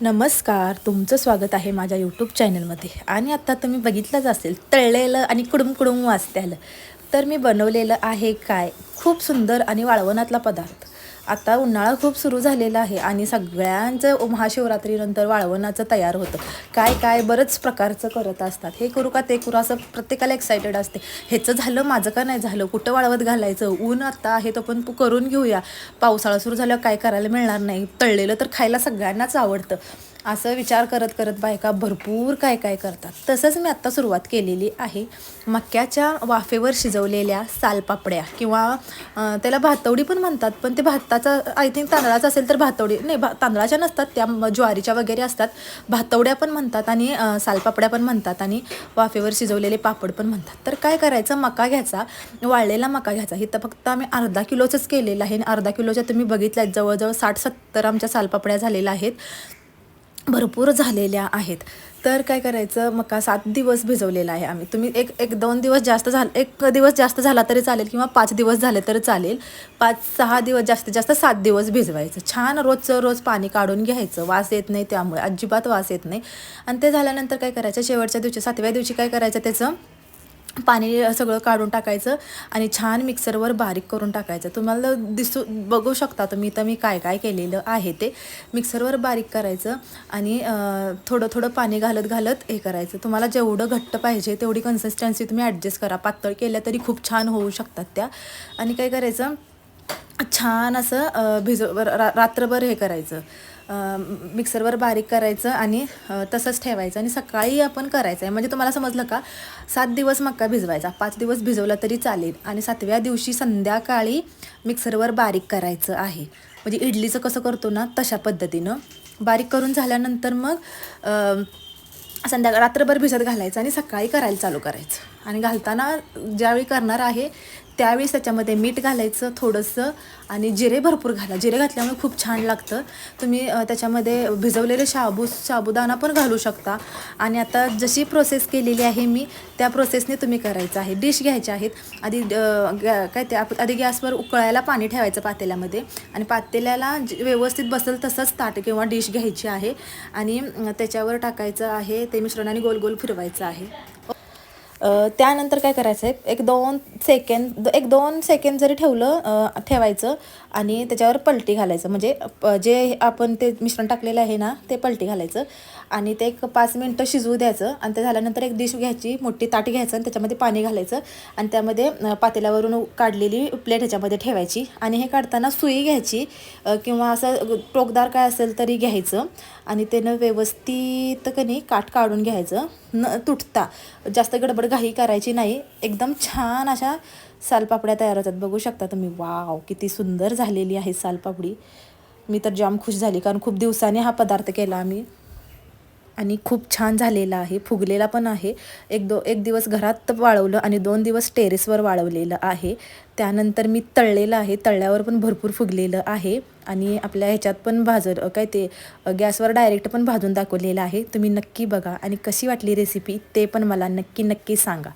नमस्कार तुमचं स्वागत आहे माझ्या यूट्यूब चॅनलमध्ये आणि आत्ता तुम्ही बघितलंच असेल तळलेलं आणि कुडुम कुडुम वाचत्यालं तर मी बनवलेलं आहे काय? खूप सुंदर आणि वाळवणातला पदार्थ. आता उन्हाळा खूप सुरू झालेला आहे आणि सगळ्यांचं महाशिवरात्रीनंतर वाळवणाचं तयार होतं. काय काय बरंच प्रकारचं करत असतात. हे करू का ते करू असं प्रत्येकाला एक्सायटेड असते. ह्याचं झालं माझं का नाही झालं? कुठं वाळवत घालायचं? ऊन आत्ता आहे तो पण करून घेऊया. पावसाळा सुरू झाल्यावर काय करायला मिळणार नाही. तळलेलं तर खायला सगळ्यांनाच आवडतं. असं विचार करत करत बायका भरपूर काय काय करतात. तसंच मी आत्ता सुरुवात केलेली आहे. मक्याच्या वाफेवर शिजवलेल्या सालपापड्या किंवा त्याला भातवडी पण म्हणतात पण ते भाताचा आय थिंक तांदळाचा असेल तर भातवडी नाही भा तांदळाच्या नसतात त्या ज्वारीच्या वगैरे असतात. भातवड्या पण म्हणतात आणि सालपापड्या पण म्हणतात आणि वाफेवर शिजवलेले पापड पण म्हणतात. तर काय करायचं? मका घ्यायचा वाळलेला मका घ्यायचा. इथं फक्त आम्ही अर्धा किलोचंच केलेलं आहे आणि अर्धा किलोच्या तुम्ही बघितल्यात जवळजवळ साठ सत्तर आमच्या सालपापड्या झालेल्या आहेत. भरपूर झालेल्या आहेत. तर काय करायचं मका सात दिवस भिजवलेला आहे आम्ही. तुम्ही एक एक दोन दिवस जास्त झालं एक दिवस जास्त झाला तरी चालेल किंवा पाच दिवस झाले तरी चालेल. पाच सहा दिवस जास्तीत जास्त सात दिवस भिजवायचं. छान रोजचं रोज पाणी काढून घ्यायचं. वास येत नाही त्यामुळे अजिबात वास येत नाही. आणि ते झाल्यानंतर काय करायचं शेवटच्या दिवशी सातव्या दिवशी काय करायचं त्याचं? पाणी सगळं काढून टाकायचं आणि छान मिक्सरवर बारीक करून टाकायचं. तुम्हाला दिसू बघू शकता तुम्ही तर मी काय काय केलेलं आहे ते. मिक्सरवर बारीक करायचं आणि थोडं थोडं पाणी घालत घालत हे करायचं. तुम्हाला जेवढं घट्ट पाहिजे तेवढी कन्सिस्टन्सी तुम्ही ॲडजस्ट करा. पातळ केल्या तरी खूप छान होऊ शकतात त्या. आणि काय करायचं? छान असं भिज भिजव रा रात्रभर हे करायचं. मिक्सरवर बारीक करायचं आणि तसंच ठेवायचं आणि सकाळी आपण करायचं आहे. म्हणजे तुम्हाला समजलं का? सात दिवस मक्का भिजवायचा. पाच दिवस भिजवला तरी चालेल. आणि सातव्या दिवशी संध्याकाळी मिक्सरवर बारीक करायचं आहे. म्हणजे इडलीचं कसं करतो ना तशा पद्धतीनं. बारीक करून झाल्यानंतर मग संध्याकाळ रात्रभर भिजत घालायचं आणि सकाळी करायला चालू करायचं. आणि घालताना ज्यावेळी करणार आहे त्यावेळेस त्याच्यामध्ये मीठ घालायचं थोडंसं आणि जिरे भरपूर घाला. जिरे घातल्यामुळे खूप छान लागतं. तुम्ही त्याच्यामध्ये भिजवलेले शाबू साबुदाणा पण घालू शकता. आणि आता जशी प्रोसेस केलेली आहे मी त्या प्रोसेसने तुम्ही करायचं आहे. डिश घ्यायच्या आहेत. आधी गॅ- काय ते आप- आधी गॅसवर उकळायला पाणी ठेवायचं पातेल्यामध्ये. आणि पातेल्याला व्यवस्थित बसेल तसंच ताट किंवा डिश घ्यायची आहे. आणि त्याच्यावर टाकायचं आहे ते मिश्रणाने गोल गोल फिरवायचं आहे. त्यानंतर काय करायचं आहे? एक दोन सेकंद एक दोन सेकंद जरी ठेवलं ठेवायचं आणि त्याच्यावर पलटी घालायचं. म्हणजे प- जे आपण ते मिश्रण टाकलेलं आहे ना ते पलटी घालायचं आणि ते एक पाच मिनटं शिजवू द्यायचं आणि ते झाल्यानंतर एक डिश घ्यायची मोठी ताट घ्यायचं आणि त्याच्यामध्ये पाणी घालायचं आणि त्यामध्ये पातेल्यावरून काढलेली प्लेट ह्याच्यामध्ये ठेवायची आणि हे काढताना सुई घ्यायची किंवा असं टोकदार काय असेल तरी घ्यायचं आणि त्यानं व्यवस्थित कनी काठ काढून घ्यायचं. न तुटता. जास्त गडबड घाई करायची नाही. एकदम छान अशा सालपापड्या तयार होतात. बघू शकता तुम्ही. वाव किती सुंदर झालेली आहे सालपापडी. मी तर जाम खुश झाली कारण खूप दिवसाने हा पदार्थ केला आम्ही. आणि खूप छान झालेला आहे. फुगलेला पण आहे. एक दो एक दिवस घरात वाळवलं आणि दोन दिवस टेरेसवर वाळवलेलं आहे. त्यानंतर मी तळलेलं आहे. तळल्यावर पण भरपूर फुगलेलं आहे. आणि आपल्या ह्याच्यात पण भाजर काय ते गॅसवर डायरेक्ट पण भाजून दाखवलेलं आहे. तुम्ही नक्की बघा आणि कशी वाटली रेसिपी ते पण मला नक्की नक्की सांगा.